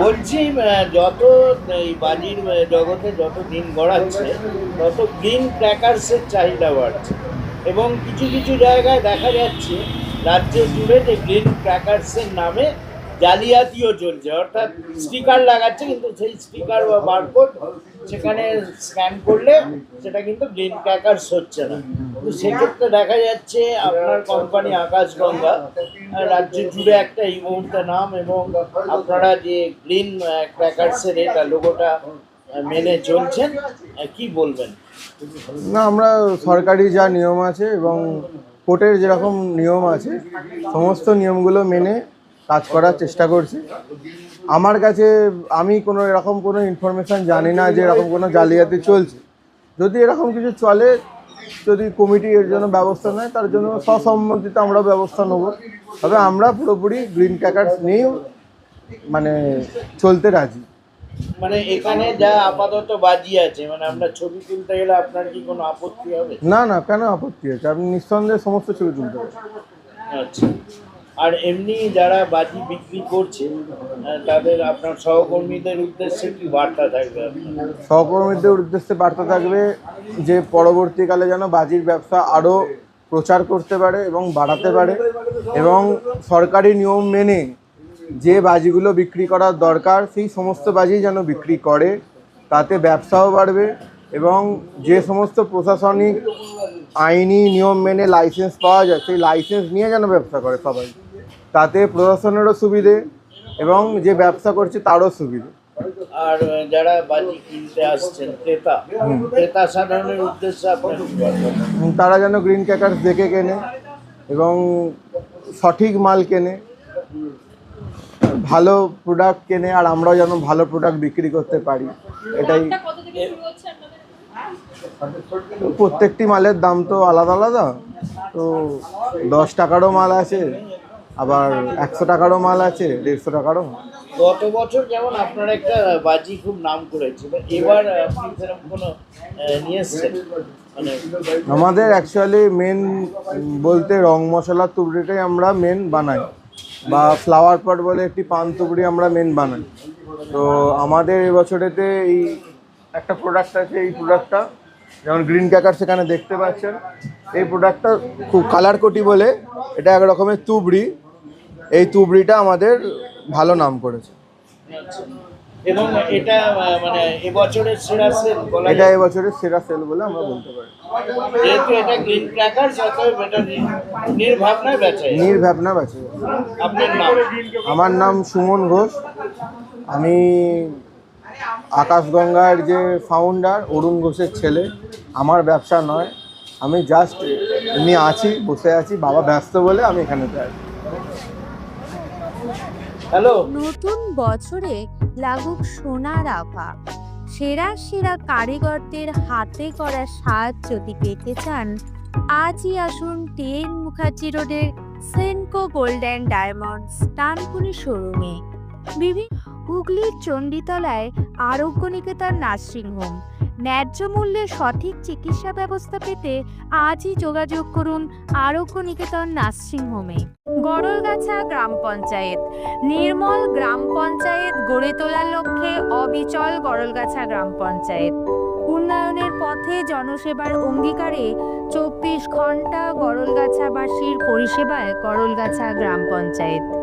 বলছি যত এই বাজির জগতে যত দিন গড়াচ্ছে, তত গ্রিন ক্র্যাকার্সের চাহিদা বাড়ছে। এবং কিছু কিছু জায়গায় দেখা যাচ্ছে, রাজ্য জুড়ে যে গ্রিন ক্র্যাকার্সের নামে জালিয়াতিও চলছে। অর্থাৎ স্টিকার লাগাচ্ছে, কিন্তু সেই স্টিকার বা বারকোড সেখানে স্ক্যান করলে সেটা কিন্তু গ্রিন ক্র্যাকার্স হচ্ছে না। তো সেক্ষেত্রে দেখা যাচ্ছে আপনার কোম্পানি আকাশগঙ্গা রাজ্য জুড়ে একটা এই মুহূর্তে নাম এবং আপনারা যে গ্রিন ক্র্যাকার্সের এটা লোগোটা মেনে চলছেন কি বলবেন? না, আমরা সরকারি যা নিয়ম আছে এবং কোর্টের যেরকম নিয়ম আছে, সমস্ত নিয়মগুলো মেনে কাজ করার চেষ্টা করছি। আমার কাছে আমি কোনো এরকম কোনো ইনফরমেশান জানি না যে এরকম কোনো জালিয়াতি চলছে। যদি এরকম কিছু চলে যদি কমিটি এর জন্য ব্যবস্থা নেয় তার জন্য সসম্মতিতে আমরা ব্যবস্থা নেব। তবে আমরা পুরোপুরি গ্রিন ক্যাকার্স নিয়েও মানে চলতে রাজি। মানে এখানে যা আপাতত বাজি আছে মানে আমরা ছবি তুলতে গেলে আপনার কি কোনো আপত্তি হবে? না না কেন আপত্তি আছে? আপনি নিঃসন্দেহে সমস্ত ছবি তুলতে পারেন আচ্ছা। আর এমনি যারা বাজি বিক্রি করছে তাদের আপনার সহকর্মীদের উদ্দেশ্যে কি বার্তা থাকবে? সহকর্মীদের উদ্দেশ্যে বার্তা থাকবে যে, পরবর্তীকালে যেন বাজির ব্যবসা আরও প্রচার করতে পারে এবং বাড়াতে পারে এবং সরকারি নিয়ম মেনে যে বাজিগুলো বিক্রি করার দরকার, সেই সমস্ত বাজি যেন বিক্রি করে, তাতে ব্যবসাও বাড়বে এবং যে সমস্ত প্রশাসনিক আইনি নিয়ম মেনে লাইসেন্স পাওয়া যায়, সেই লাইসেন্স নিয়ে যেন ব্যবসা করে সবাই। তাতে প্রশাসনেরও সুবিধে এবং যে ব্যবসা করছে তারও সুবিধে। আর যারা বাজি কিনতে আসছেন ক্রেতা ক্রেতা সাধারণের উদ্দেশ্যে তারা যেন গ্রিন ক্যাকার্স দেখে কেনে এবং সঠিক মাল কেনে ভালো প্রোডাক্ট কেনে আর আমরাও যেন ভালো প্রোডাক্ট বিক্রি করতে পারি এটাই। কত থেকে শুরু হচ্ছে আপনাদের? প্রত্যেকটি মালের দাম তো আলাদা আলাদা তো দশ টাকারও মাল আছে আবার একশো টাকারও মাল আছে দেড়শো টাকারও। গত বছর যেমন আপনার একটা বাজি খুব নাম করেছিল এবার আপনি সেরকম কোনো নিয়ে এসছেন? মানে আমাদের অ্যাকচুয়ালি মেন বলতে রং মশলা তুবড়িটাই আমরা মেন বানাই। বা ফ্লাওয়ার পট বলে একটি পান তুবড়ি আমরা মেন বানাই। তো আমাদের এবছরেতে এই একটা প্রোডাক্ট আছে এই প্রোডাক্টটা যেমন গ্রিন ক্যাকার সেখানে দেখতে পাচ্ছেন। এই প্রোডাক্টটা খুব কালার কোটি বলে এটা এক রকমের তুবড়ি। এই তুবড়িটা আমাদের ভালো নাম করেছে। আচ্ছা। এবং এটা মানে এবছরের সেরা সেল বলা এটা এবছরের সেরা সেল বলে আমরা বলতে পারি। যেহেতু এটা গ্রিন ক্র্যাকার্স অতএব এটা নির- নির্ভাবনায় বেচা নির্ভাবনা বাঁচে আপনার নাম? আমার নাম সুমন ঘোষ। আমি আকাশগঙ্গার যে ফাউন্ডার অরুণ ঘোষের ছেলে। আমার ব্যবসা নয়। আমি জাস্ট এমনি আছি বসে আছি বাবা ব্যস্ত বলে আমি এখানে আছি। হ্যালো নতুন বছরে লাগুক সোনার আভা। সেরা সেরা কারিগরদের হাতে করা সাজ যদি পেতে চান, আজই আসুন টেন মুখার্জি রোডের Senco gold and diamonds Dankuni শোরুমে। বিভিন্ন হুগলির চণ্ডীতলায় আরোগ্য নিকেতন নার্সিং হোম। ন্যায্য মূল্যে সঠিক চিকিৎসা ব্যবস্থা পেতে আজই যোগাযোগ করুন আরোগ্য নিকেতন নার্সিং হোমে। গড়লগাছা গ্রাম পঞ্চায়েত। নির্মল গ্রাম পঞ্চায়েত গড়ে তোলার লক্ষ্যে অবিচল গড়লগাছা গ্রাম পঞ্চায়েত। উন্নয়নের পথে জনসেবার অঙ্গীকারে চব্বিশ ঘণ্টা গড়লগাছাবাসীর পরিষেবায় গড়লগাছা গ্রাম পঞ্চায়েত।